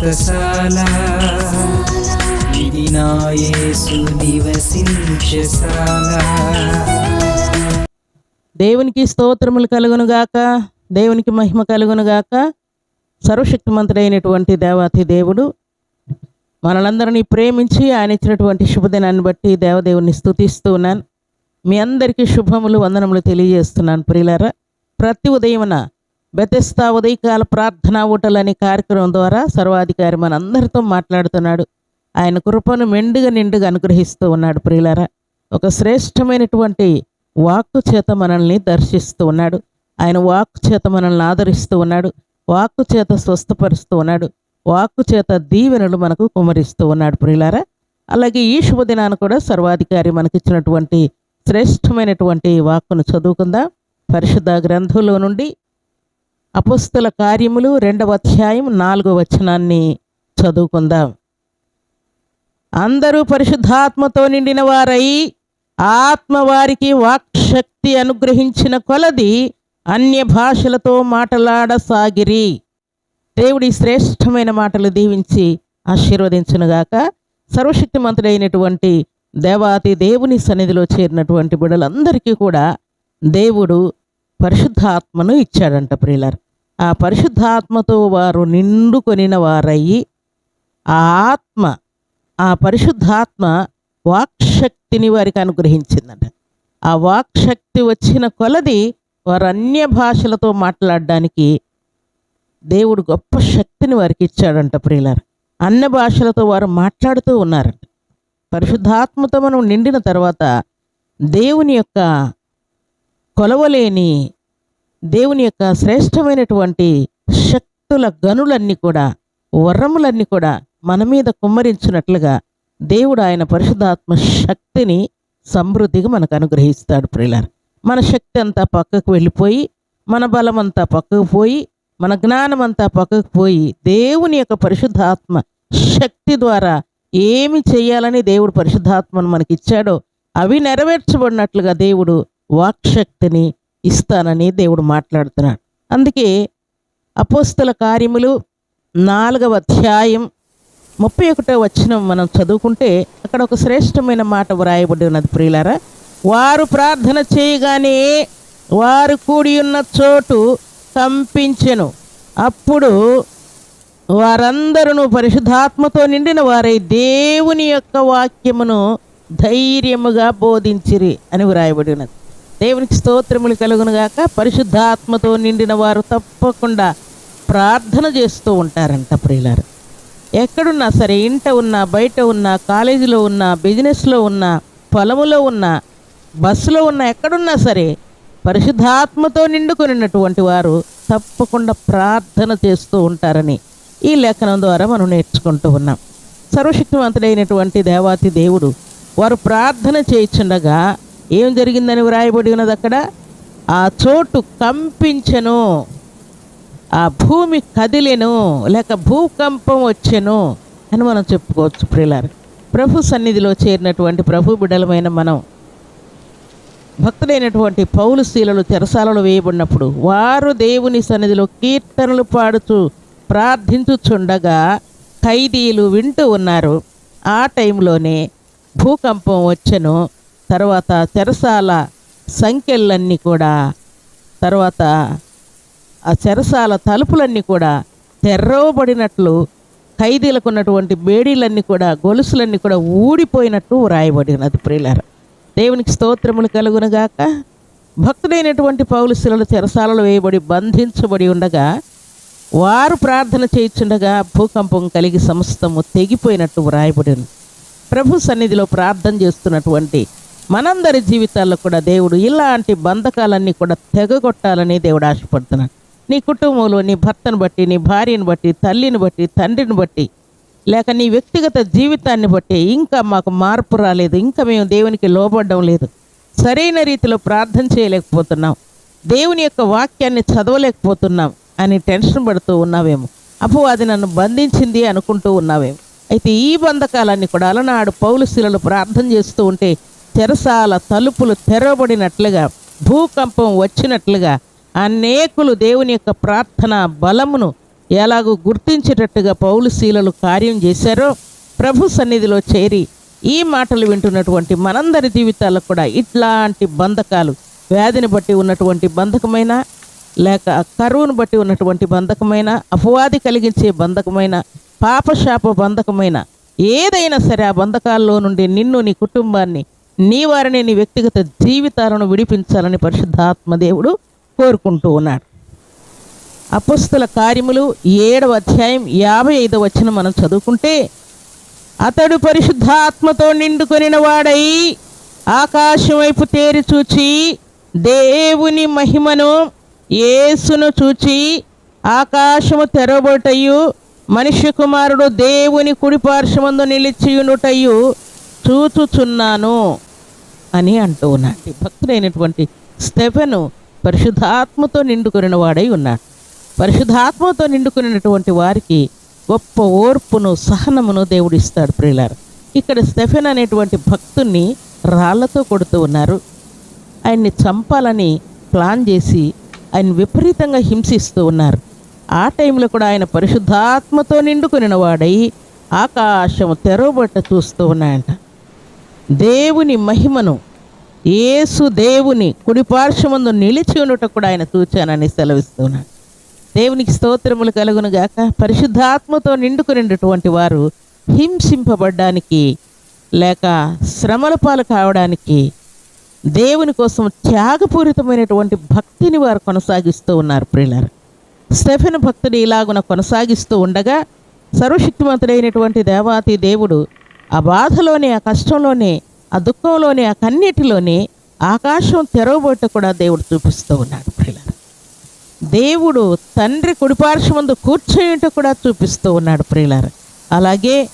వ్రతశాల ఇది నా యేసు నివసించశాల దేవునికి స్తోత్రములు కలుగునుగాక దేవునికి మహిమ కలుగునుగాక సర్వశక్తిమంతుడైనటువంటి దేవాతి దేవుడు మనలందరినీ ప్రేమించి ఆయన ఇచ్చినటువంటి శుభదినాన్ని బట్టి దేవదేవుని స్థుతిస్తూ ఉన్నాను. మీ అందరికీ శుభములు వందనములు తెలియజేస్తున్నాను ప్రియులారా. ప్రతి ఉదయమున బెతెస్తా ఉదయకాల ప్రార్థనా ఓటలు అనే కార్యక్రమం ద్వారా సర్వాధికారి మనందరితో మాట్లాడుతున్నాడు. ఆయన కృపను మెండుగా నిండుగా అనుగ్రహిస్తూ ఉన్నాడు ప్రియులారా. ఒక శ్రేష్టమైనటువంటి వాక్కు చేత మనల్ని దర్శిస్తూ ఉన్నాడు. ఆయన వాక్కు చేత మనల్ని ఆదరిస్తూ ఉన్నాడు. వాక్కు చేత స్వస్థపరుస్తూ ఉన్నాడు. వాక్కు చేత దీవెనలు మనకు కుమరిస్తూ ఉన్నాడు ప్రియులారా. అలాగే ఈ శుభదినాన్ని కూడా సర్వాధికారి మనకిచ్చినటువంటి శ్రేష్టమైనటువంటి వాక్కును చదువుకుందాం. పరిశుద్ధ గ్రంథంలో నుండి అపుస్తుల కార్యములు రెండవ అధ్యాయం నాలుగో వచనాన్ని చదువుకుందాం. అందరూ పరిశుద్ధాత్మతో నిండిన వారై ఆత్మ వారికి వాక్శక్తి అనుగ్రహించిన కొలది అన్య భాషలతో మాటలాడసాగిరి. దేవుడి శ్రేష్టమైన మాటలు దీవించి ఆశీర్వదించునుగాక. సర్వశక్తిమంతుడైనటువంటి దేవాతి దేవుని సన్నిధిలో చేరినటువంటి బిడలందరికీ కూడా దేవుడు పరిశుద్ధాత్మను ఇచ్చాడంట ప్రియులారు. ఆ పరిశుద్ధాత్మతో వారు నిండుకొనిన వారయ్యి ఆ ఆత్మ ఆ పరిశుద్ధాత్మ వాక్శక్తిని వారికి అనుగ్రహించిందంట. ఆ వాక్శక్తి వచ్చిన కొలది వారు అన్య భాషలతో మాట్లాడడానికి దేవుడు గొప్ప శక్తిని వారికి ఇచ్చాడంట ప్రియులారు. అన్య భాషలతో వారు మాట్లాడుతూ ఉన్నారంట. పరిశుద్ధాత్మతో మనం నిండిన తర్వాత దేవుని యొక్క కొలవలేని దేవుని యొక్క శ్రేష్టమైనటువంటి శక్తుల గనులన్నీ కూడా వరములన్నీ కూడా మన మీద కుమ్మరించినట్లుగా దేవుడు ఆయన పరిశుధాత్మ శక్తిని సమృద్ధిగా మనకు అనుగ్రహిస్తాడు ప్రియులారు. మన శక్తి అంతా పక్కకు వెళ్ళిపోయి మన బలం అంతా పక్కకు పోయి మన జ్ఞానం అంతా పక్కకు పోయి దేవుని యొక్క పరిశుద్ధాత్మ శక్తి ద్వారా ఏమి చేయాలని దేవుడు పరిశుద్ధాత్మను మనకి ఇచ్చాడో అవి నెరవేర్చబడినట్లుగా దేవుడు వాక్శక్తిని ఇస్తానని దేవుడు మాట్లాడుతున్నాడు. అందుకే అపోస్తుల కార్యములు నాలుగవ అధ్యాయం ముప్పై ఒకటో వచ్చిన మనం చదువుకుంటే అక్కడ ఒక శ్రేష్టమైన మాట వ్రాయబడి ఉన్నది ప్రియులారా. వారు ప్రార్థన చేయగానే వారు కూడి ఉన్న చోటు కంపించెను. అప్పుడు వారందరూ పరిశుద్ధాత్మతో నిండిన వారై దేవుని యొక్క వాక్యమును ధైర్యముగా బోధించిరి అని వ్రాయబడి ఉన్నది. దేవునికి స్తోత్రములు కలుగునుగాక పరిశుద్ధాత్మతో నిండిన వారు తప్పకుండా ప్రార్థన చేస్తూ ఉంటారంట ప్రియులారు. ఎక్కడున్నా సరే ఇంట ఉన్నా బయట ఉన్నా కాలేజీలో ఉన్నా బిజినెస్లో ఉన్నా పొలములో ఉన్నా బస్సులో ఉన్నా ఎక్కడున్నా సరే పరిశుద్ధాత్మతో నిండుకొనినటువంటి వారు తప్పకుండా ప్రార్థన చేస్తూ ఉంటారని ఈ లేఖనం ద్వారా మనం నేర్చుకుంటూ ఉన్నాం. సర్వశక్తివంతుడైనటువంటి దేవాతి దేవుడు వారు ప్రార్థన చేయించుండగా ఏం జరిగిందని వ్రాయబడి ఉన్నది అక్కడ? ఆ చోటు కంపించను ఆ భూమి కదిలెను లేక భూకంపం వచ్చెను అని మనం చెప్పుకోవచ్చు ప్రియులారు. ప్రభు సన్నిధిలో చేరినటువంటి ప్రభు బిడలమైన మనం భక్తులైనటువంటి పౌలు శీలలు తెరసాలలో వేయబడినప్పుడు వారు దేవుని సన్నిధిలో కీర్తనలు పాడుతూ ప్రార్థించుచుండగా ఖైదీలు వింటూ ఉన్నారు. ఆ టైంలోనే భూకంపం వచ్చెను తర్వాత చెరసాల సంఖ్యలన్నీ కూడా తర్వాత ఆ చెరసాల తలుపులన్నీ కూడా తెరవబడినట్లు ఖైదీలకు ఉన్నటువంటి బేడీలన్నీ కూడా గొలుసులన్నీ కూడా ఊడిపోయినట్టు వ్రాయబడినది. ప్రియులార దేవునికి స్తోత్రములు కలుగునగాక. భక్తుడైనటువంటి పౌలుశిలలు చెరసాలలో వేయబడి బంధించబడి ఉండగా వారు ప్రార్థన చేయించుండగా భూకంపం కలిగి సమస్తము తెగిపోయినట్టు వ్రాయబడింది ప్రభు సన్నిధిలో ప్రార్థన చేస్తున్నటువంటి మనందరి జీవితాల్లో కూడా దేవుడు ఇలాంటి బంధకాలన్నీ కూడా తెగగొట్టాలని దేవుడు ఆశపడుతున్నాడు. నీ కుటుంబంలో నీ భర్తను బట్టి నీ భార్యను బట్టి తల్లిని బట్టి తండ్రిని బట్టి లేక నీ వ్యక్తిగత జీవితాన్ని బట్టి ఇంకా మాకు మార్పు రాలేదు ఇంకా మేము దేవునికి లోబడడం లేదు. సరైన రీతిలో ప్రార్థన చేయలేకపోతున్నాం. దేవుని యొక్క వాక్యాన్ని చదవలేకపోతున్నాం అని టెన్షన్ పడుతూ ఉన్నావేమో. అప్పు అది నన్ను బంధించింది అనుకుంటూ ఉన్నావేమో. అయితే ఈ బంధకాలన్నీ కూడా అలనాడు పౌలు శిలలు ప్రార్థన చేస్తూ ఉంటే చెరసాల తలుపులు తెరవబడినట్లుగా భూకంపం వచ్చినట్లుగా అనేకులు దేవుని యొక్క ప్రార్థన బలమును ఎలాగో గుర్తించేటట్టుగా పౌలుశీలలు కార్యం చేశారో ప్రభు సన్నిధిలో చేరి ఈ మాటలు వింటున్నటువంటి మనందరి జీవితాలకు కూడా ఇట్లాంటి బంధకాలు వ్యాధిని బట్టి ఉన్నటువంటి బంధకమైన లేక కరువును బట్టి ఉన్నటువంటి బంధకమైన అపవాది కలిగించే బంధకమైన పాపశాప బంధకమైన ఏదైనా సరే ఆ బంధకాల్లో నుండి నిన్ను నీ కుటుంబాన్ని నీ వారిని నీ వ్యక్తిగత జీవితాలను విడిపించాలని పరిశుద్ధాత్మ దేవుడు కోరుకుంటూ ఉన్నాడు. అపుస్తుల కార్యములు ఏడవ అధ్యాయం యాభై ఐదవ వచ్చిన మనం చదువుకుంటే అతడు పరిశుద్ధాత్మతో నిండుకొనిన వాడై ఆకాశం వైపు తేరి చూచి దేవుని మహిమను యేసును చూచి ఆకాశము తెరబోటయు మనిషి కుమారుడు దేవుని కుడిపార్శ్వమందు నిలిచియునుటయు చూచుచున్నాను. అని అంటూ ఉన్నాడు. భక్తుడైనటువంటి స్టెఫెను పరిశుద్ధాత్మతో నిండుకుని వాడై ఉన్నాడు. పరిశుద్ధాత్మతో నిండుకున్నటువంటి వారికి గొప్ప ఓర్పును సహనమును దేవుడిస్తాడు ప్రియులారు. ఇక్కడ స్టెఫెన్ అనేటువంటి భక్తుణ్ణి రాళ్ళతో కొడుతూ ఉన్నారు. ఆయన్ని చంపాలని ప్లాన్ చేసి ఆయన విపరీతంగా హింసిస్తూ ఉన్నారు. ఆ టైంలో కూడా ఆయన పరిశుద్ధాత్మతో నిండుకుని వాడై ఆకాశం తెరవబట్ట చూస్తూ ఉన్నాయంట దేవుని మహిమను యేసు దేవుని కుడిపార్శ్వమందు నిలిచి ఉండట కూడా ఆయన చూచానని సెలవిస్తున్నాడు. దేవునికి స్తోత్రములు కలుగును గాక. పరిశుద్ధాత్మతో నిండుకునేటటువంటి వారు హింసింపబడ్డానికి లేక శ్రమల పాలు కావడానికి దేవుని కోసం త్యాగపూరితమైనటువంటి భక్తిని వారు కొనసాగిస్తూ ఉన్నారు ప్రియులారు. స్టెఫెన్ భక్తుడు ఇలాగున కొనసాగిస్తూ ఉండగా సర్వశక్తిమంతుడైనటువంటి దేవాతి దేవుడు ఆ బాధలోనే ఆ కష్టంలోనే ఆ దుఃఖంలోనే ఆ కన్నీటిలోనే ఆకాశం తెరవబోట కూడా దేవుడు చూపిస్తూ ఉన్నాడు ప్రియులారు. దేవుడు తండ్రి కుడిపార్శ్వమందు కూర్చోయుట కూడా చూపిస్తూ ఉన్నాడు ప్రియులారు. అలాగే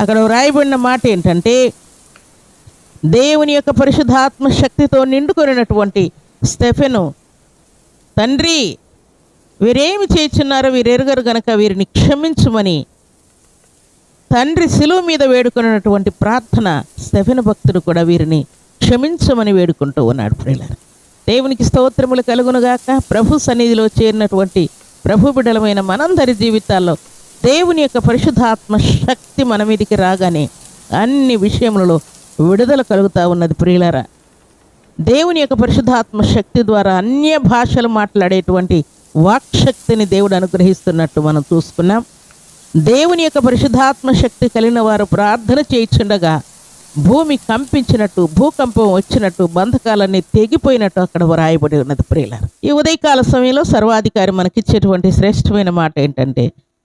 అక్కడ వ్రాయబడిన మాట ఏంటంటే దేవుని యొక్క పరిశుద్ధాత్మ శక్తితో నిండుకొనినటువంటి స్టెఫెను తండ్రి వీరేమి చేస్తున్నారో వీరెరుగరు గనక వీరిని క్షమించమని తండ్రి శిలువ మీద వేడుకున్నటువంటి ప్రార్థన స్టెఫెన్ భక్తుడు కూడా వీరిని క్షమించమని వేడుకుంటూ ఉన్నాడు ప్రియులారు. దేవునికి స్తోత్రములు కలుగునుగాక. ప్రభు సన్నిధిలో చేరినటువంటి ప్రభు బిడలమైన మనందరి జీవితాల్లో దేవుని యొక్క పరిశుద్ధాత్మ శక్తి మన మీదికి రాగానే అన్ని విషయములలో విడుదల కలుగుతూ ఉన్నది ప్రియులారా. దేవుని యొక్క పరిశుద్ధాత్మ శక్తి ద్వారా అన్య భాషలు మాట్లాడేటువంటి వాక్శక్తిని దేవుడు అనుగ్రహిస్తున్నట్టు మనం చూసుకున్నాం. దేవుని యొక్క పరిశుద్ధాత్మ శక్తి కలిగిన వారు ప్రార్థన చేయించుండగా భూమి కంపించినట్టు భూకంపం వచ్చినట్టు బంధకాలన్నీ తెగిపోయినట్టు అక్కడ వ్రాయబడి ఉన్నది ప్రియులారు. ఈ ఉదయకాల సమయంలో సర్వాధికారి మనకిచ్చేటువంటి శ్రేష్టమైన మాట ఏంటంటే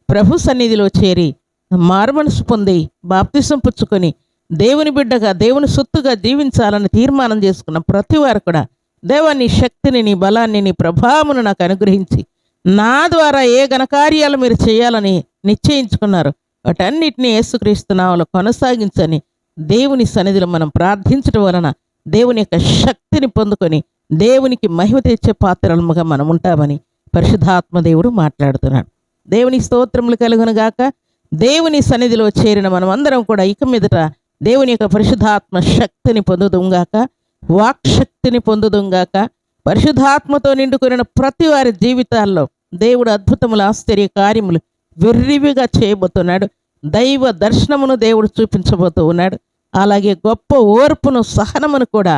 ప్రభు సన్నిధిలో చేరి మార్మనసు పొంది బాప్తిసం పుచ్చుకొని దేవుని బిడ్డగా దేవుని సొత్తుగా జీవించాలని తీర్మానం చేసుకున్న ప్రతి వారు కూడా దేవాన్ని శక్తిని నీ బలాన్ని నీ ప్రభావమును నాకు అనుగ్రహించి నా ద్వారా ఏ ఘనకార్యాలు మీరు చేయాలని నిశ్చయించుకున్నారు వాటన్నిటిని యేసుక్రీస్తు నామములో కొనసాగించని దేవుని సన్నిధిలో మనం ప్రార్థించడం వలన దేవుని యొక్క శక్తిని పొందుకొని దేవునికి మహిమ తెచ్చే పాత్రలుగా మనం ఉంటామని పరిశుద్ధాత్మ దేవుడు మాట్లాడుతున్నాడు. దేవుని స్తోత్రములు కలుగునుగాక దేవుని సన్నిధిలో చేరిన మనం అందరం కూడా ఇక మీదట దేవుని యొక్క పరిశుద్ధాత్మ శక్తిని పొందుదుంగాక వాక్శక్తిని పొందుదుంగాక పరిశుద్ధాత్మతో నిండుకున్న ప్రతి వారి జీవితాల్లో దేవుడు అద్భుతములు ఆశ్చర్య కార్యములు వెర్రివిగా చేయబోతున్నాడు. దైవ దర్శనమును దేవుడు చూపించబోతూ ఉన్నాడు. అలాగే గొప్ప ఓర్పును సహనమును కూడా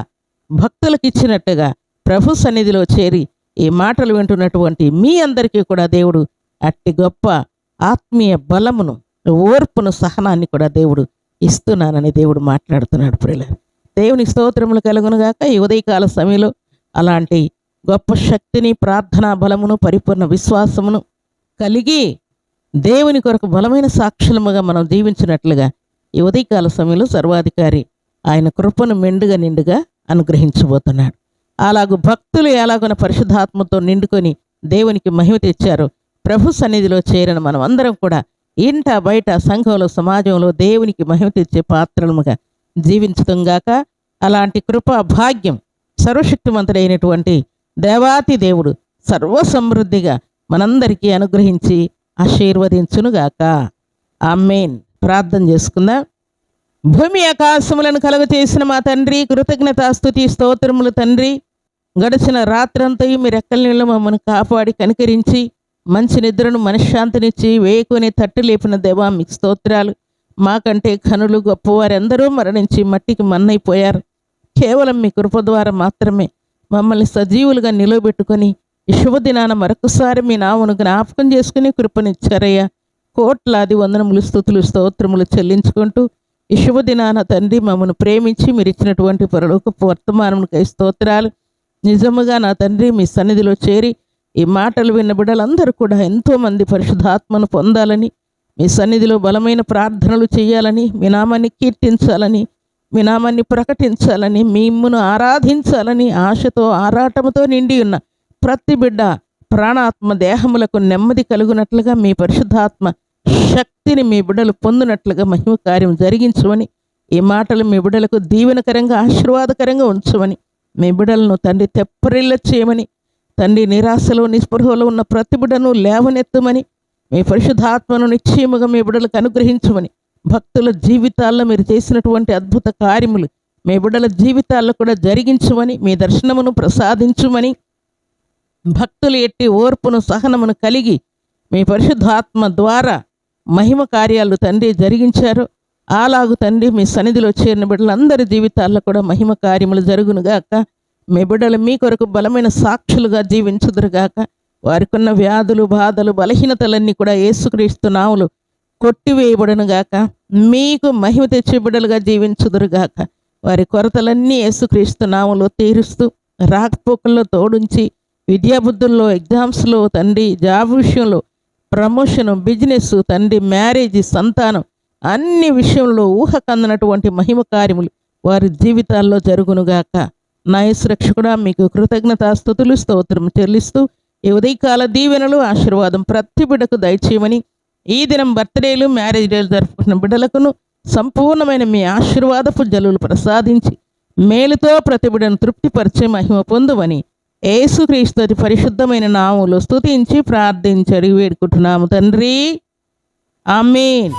భక్తులకు ఇచ్చినట్టుగా ప్రభు సన్నిధిలో చేరి ఈ మాటలు వింటున్నటువంటి మీ అందరికీ కూడా దేవుడు అట్టి గొప్ప ఆత్మీయ బలమును ఓర్పును సహనాన్ని కూడా దేవుడు ఇస్తున్నానని దేవుడు మాట్లాడుతున్నాడు ప్రియుల దేవుని స్తోత్రములు కలుగునుగాక ఈ ఉదయకాల సమయంలో అలాంటి గొప్ప శక్తిని ప్రార్థనా బలమును పరిపూర్ణ విశ్వాసమును కలిగి దేవుని కొరకు బలమైన సాక్షులముగా మనం జీవించినట్లుగా ఈ ఉదయకాల సమయంలో సర్వాధికారి ఆయన కృపను మెండుగా నిండుగా అనుగ్రహించబోతున్నాడు. అలాగూ భక్తులు ఎలాగొన పరిశుద్ధాత్మతో నిండుకొని దేవునికి మహిమ తెచ్చారు ప్రభు సన్నిధిలో చేరిన మనం అందరం కూడా ఇంట బయట సంఘంలో సమాజంలో దేవునికి మహిమ తెచ్చే పాత్రలుగా జీవించటంగాక అలాంటి కృపా భాగ్యం సర్వశక్తిమంతుడైనటువంటి దేవాతి దేవుడు సర్వసమృద్ధిగా మనందరికీ అనుగ్రహించి ఆశీర్వదించునుగాక. ఆమెన్. ప్రార్థన చేసుకుందాం. భూమి ఆకాశములను కలుగ చేసిన మా తండ్రి కృతజ్ఞతాస్తుతి స్తోత్రములు తండ్రి. గడిచిన రాత్రంతా మీ రెక్కల నీళ్ళు మమ్మల్ని కాపాడి కనికరించి మంచి నిద్రను మనశ్శాంతినిచ్చి వేయకొని తట్టు లేపిన దేవా మీకు స్తోత్రాలు. మాకంటే కనులు గొప్పవారెందరూ మరణించి మట్టికి మన్నైపోయారు. కేవలం మీ కృప ద్వారా మాత్రమే మమ్మల్ని సజీవులుగా నిలవబెట్టుకొని ఈ శుభదినాన మరొకసారి మీ నామను జ్ఞాపకం చేసుకుని కృపనిచ్చారయ్యా. కోట్లాది వందనములు స్థుతులు స్తోత్రములు చెల్లించుకుంటూ ఈ శుభదినాన తండ్రి మమ్మను ప్రేమించి మీరు ఇచ్చినటువంటి పరలోకపు వర్తమానములకై స్తోత్రాలు. నిజముగా నా తండ్రి మీ సన్నిధిలో చేరి ఈ మాటలు విన్న బిడ్డలందరూ కూడా ఎంతోమంది పరిశుద్ధాత్మను పొందాలని మీ సన్నిధిలో బలమైన ప్రార్థనలు చేయాలని మీ నామాన్ని కీర్తించాలని వినామాన్ని ప్రకటించాలని మిమ్మును ఆరాధించాలని ఆశతో ఆరాటముతో నిండి ఉన్న ప్రతి బిడ్డ ప్రాణాత్మ దేహములకు నెమ్మది కలుగునట్లుగా మీ పరిశుద్ధాత్మ శక్తిని మీ బిడ్డలు పొందినట్లుగా మహిమ కార్యం జరిగించమని ఈ మాటలు మీ బిడ్డలకు దీవెనకరంగా ఆశీర్వాదకరంగా ఉంచమని మీ బిడ్డలను తండ్రి తెప్పరిల్ల చేయమని తండ్రి నిరాశలో నిస్పృహలో ఉన్న ప్రతి బిడ్డను లేవనెత్తమని మీ పరిశుద్ధాత్మను నిశ్చయముగా మీ బిడ్డలకు అనుగ్రహించమని భక్తుల జీవితాల్లో మీరు చేసినటువంటి అద్భుత కార్యములు మీ బిడ్డల జీవితాల్లో కూడా జరిగించమని మీ దర్శనమును ప్రసాదించుమని భక్తులు ఎట్టి ఓర్పును సహనమును కలిగి మీ పరిశుద్ధాత్మ ద్వారా మహిమ కార్యాలు తండ్రి జరిగించారు. అలాగు తండ్రి మీ సన్నిధిలో చేరిన బిడ్డలందరి జీవితాల్లో కూడా మహిమ కార్యములు జరుగునుగాక మీ బిడ్డలు మీ కొరకు బలమైన సాక్షులుగా జీవించుదురుగాక వారికున్న వ్యాధులు బాధలు బలహీనతలన్నీ కూడా ఏసుక్రీస్తు నావులు కొట్టివేయబడునుగాక. మీకు మహిమ తెచ్చిబిడలుగా జీవించుదురుగాక. వారి కొరతలన్నీ యేసుక్రీస్తు నామంలో తీరుస్తూ రాకపోకల్లో తోడుంచి విద్యాబుద్ధుల్లో ఎగ్జామ్స్లో తండ్రి జాబ్ విషయంలో ప్రమోషను బిజినెస్ తండ్రి మ్యారేజ్ సంతానం అన్ని విషయంలో ఊహకందనటువంటి మహిమ కార్యములు వారి జీవితాల్లో జరుగునుగాక. నయస్ రక్షకుడా మీకు కృతజ్ఞతాస్థుతులు స్తోత్రం చెల్లిస్తూ ఈ ఉదయకాల దీవెనలు ఆశీర్వాదం ప్రతి బిడకు దయచేయమని ఈ దినం బర్త్డేలు మ్యారేజ్ డేలు జరుపుకున్న బిడ్డలకును సంపూర్ణమైన మీ ఆశీర్వాదపు జలులు ప్రసాదించి మేలుతో ప్రతి బిడ్డను తృప్తిపరిచే మహిమ పొందువని యేసుక్రీస్తు అతి పరిశుద్ధమైన నాములు స్తుతించి ప్రార్థించి అడిగి వేడుకుంటున్నాము తండ్రి. ఆమెన్.